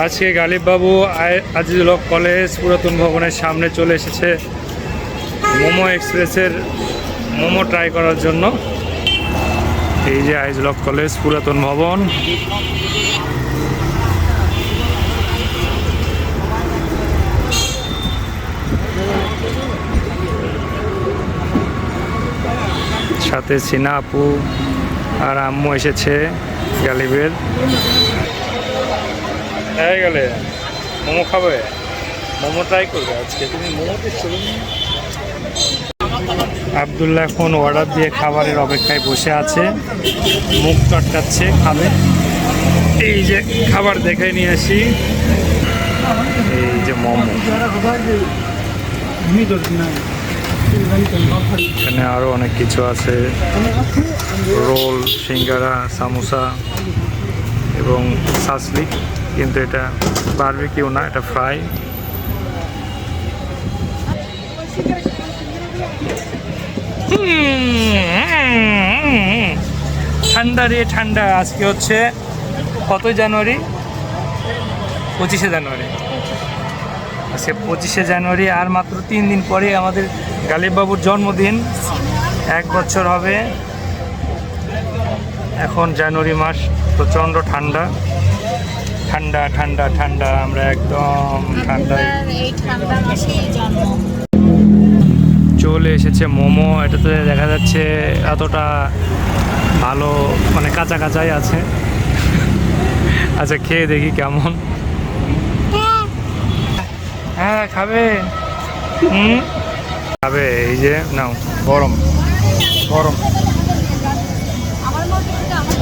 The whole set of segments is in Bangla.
আজকে গালিববাবু আজিজুল হক কলেজ, পুরাতন ভবনের সামনে চলে এসেছে মোমো এক্সপ্রেসের মোমো ট্রাই করার জন্য। এই যে আজিজুল হক কলেজ, পুরাতন ভবন। সাথে সিনা আপু আর আম্মু এসেছে গালিবের। হয়ে গেলে মোমো খাবে? মোমো ট্রাই করবে আজকে। তুমি আবদুল্লাহ এখন অর্ডার দিয়ে খাবারের অপেক্ষায় বসে আছে। মুখ চটকাচ্ছে, খাবে। এই যে খাবার দেখে নিয়ে আসি। এই যে মোমো। এখানে আরও অনেক কিছু আছে। রোল, সিঙ্গারা, সামোসা এবং সাসলিক কিন্তু এটা বারবিকিউ না, এটা ফ্রাই ঠান্ডা রে, ঠান্ডা। আজকে হচ্ছে কত জানুয়ারি? পঁচিশে জানুয়ারি। আজকে পঁচিশে জানুয়ারি, আর মাত্র তিন দিন পরে আমাদের গালিববাবুর জন্মদিন। এক বছর হবে। এখন জানুয়ারি মাস, প্রচণ্ড ঠান্ডা। ঠান্ডা ঠান্ডা ঠান্ডা, আমরা একদম ঠান্ডা। চলে এসেছে মোমো, এটাতে দেখা যাচ্ছে এতটা ভালো মানে কাঁচা কাঁচাই আছে। আচ্ছা খেয়ে দেখি কেমন। হ্যাঁ খাবে। হুম? খাবে, এই যে, নাও। গরম। গরম আমার মতো কিন্তু আমার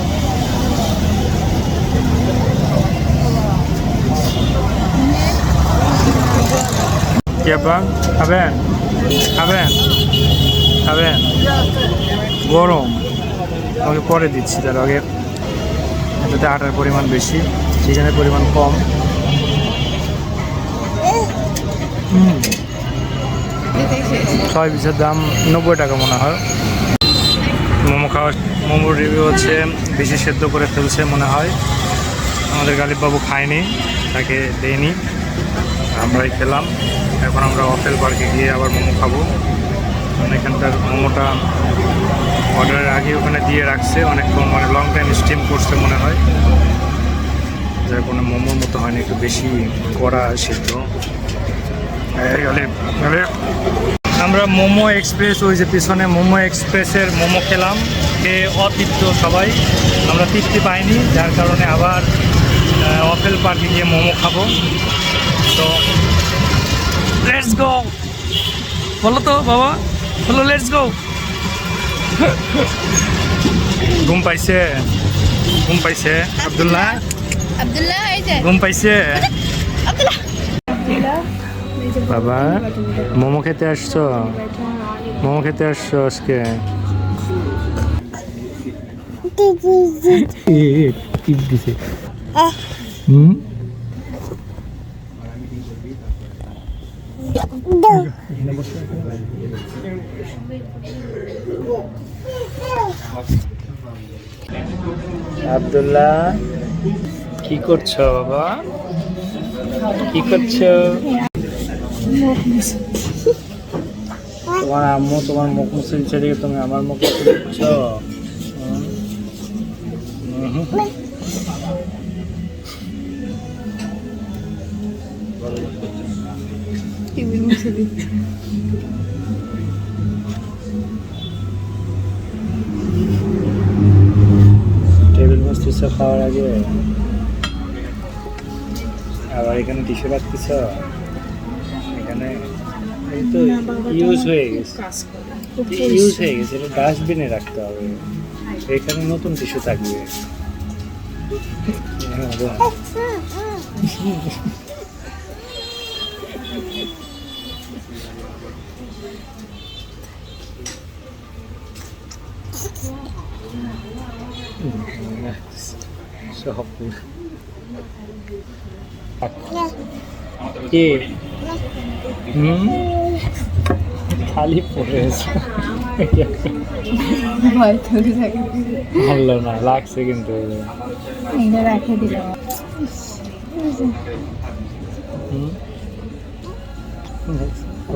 আপা খাবেন? খাবেন? খাবেন? গরম। আমাকে পরে দিচ্ছি তার আগে। এটাতে আটার পরিমাণ বেশি, চিকেনের পরিমাণ কম। ছয় পিসের দাম নব্বই টাকা মনে হয়। মোমো খাওয়া মোমোর রিভিউ হচ্ছে, বেশি সেদ্ধ করে ফেলছে মনে হয়। আমাদের গালিববাবু খায়নি, তাকে দেয়নি। আমরাই খেলাম। এখন আমরা হোটেল পার্কে গিয়ে আবার মোমো খাব। কারণ এখানকার মোমোটা অর্ডারের আগে ওখানে দিয়ে রাখছে। অনেকক্ষণ মানে লং টাইম স্টিম করছে মনে হয়। যার কোনো মোমোর মতো হয়নি, একটু বেশি কড়া সিদ্ধ। আমরা মোমো এক্সপ্রেস, ওই যে পিছনে মোমো এক্সপ্রেসের মোমো খেলাম। খেয়ে অতৃপ্ত সবাই। আমরা তৃপ্তি পাইনি, যার কারণে আবার অফেল পার্কে গিয়ে মোমো খাব। তো লেটস গো বলো তো বাবা বলো লেটস গো ঘুম পাইছে? ঘুম পাইছে? আবদুল্লাহ? আব্দুল্লাহ এই ঘুম পাইছে? বাবা মোমো খেতে আসছো? মোমো খেতে আসছো আজকে? টিপ দিছে। হুম? আব্দুল্লাহ, কি করছ বাবা? কি করছ? তোমার আম্মু তোমার মুখ মুছে দিচ্ছে তুমি আমার মুখ মুছে মুছে দিচ্ছে। টেবিল মুছতেছ খাওয়ার আগে? আবার এখানে টিস্যু রাখতেছ এখানে এই তো ইউজ হয়ে গেছে। ইউজ হয়ে গেছে এটা ডাস্টবিনে রাখতে হবে। এখানে নতুন টিস্যু থাকবে। হ্যাঁ, সব কে? হুম? খালি পড়ে ভালো না লাগছে কিন্তু। রেখে দিলাম হুম?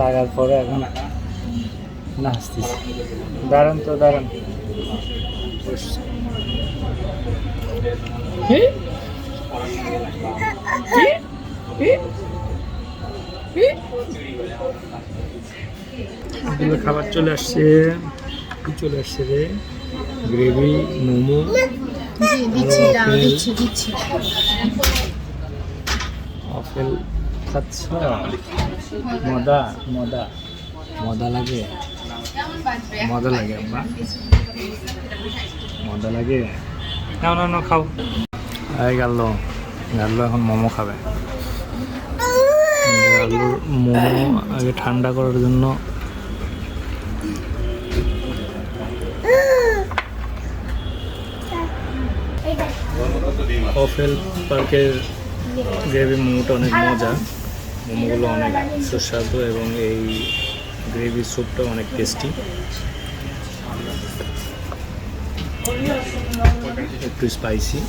লাগার পরে এখন নাচতেছে। দাঁড়ান তো দাঁড়ান খাবার চলে আসছে। কি চলে আসছে রে? গ্রেভি মোমো আপেল খাচ্ছ? মদা মদা মদা লাগে। মজা লাগে আম্মা। মজা লাগে। না না না খাও। এই গেল গেল এখন মোমো খাবে। আলুর মোমো আগে ঠান্ডা করার জন্য অফেল পার্কের গ্রেভি মোমোটা অনেক মজা। মোমোগুলো অনেক সুস্বাদু এবং এই গ্রেভি স্যুপটা অনেক টেস্টি একটু স্পাইসি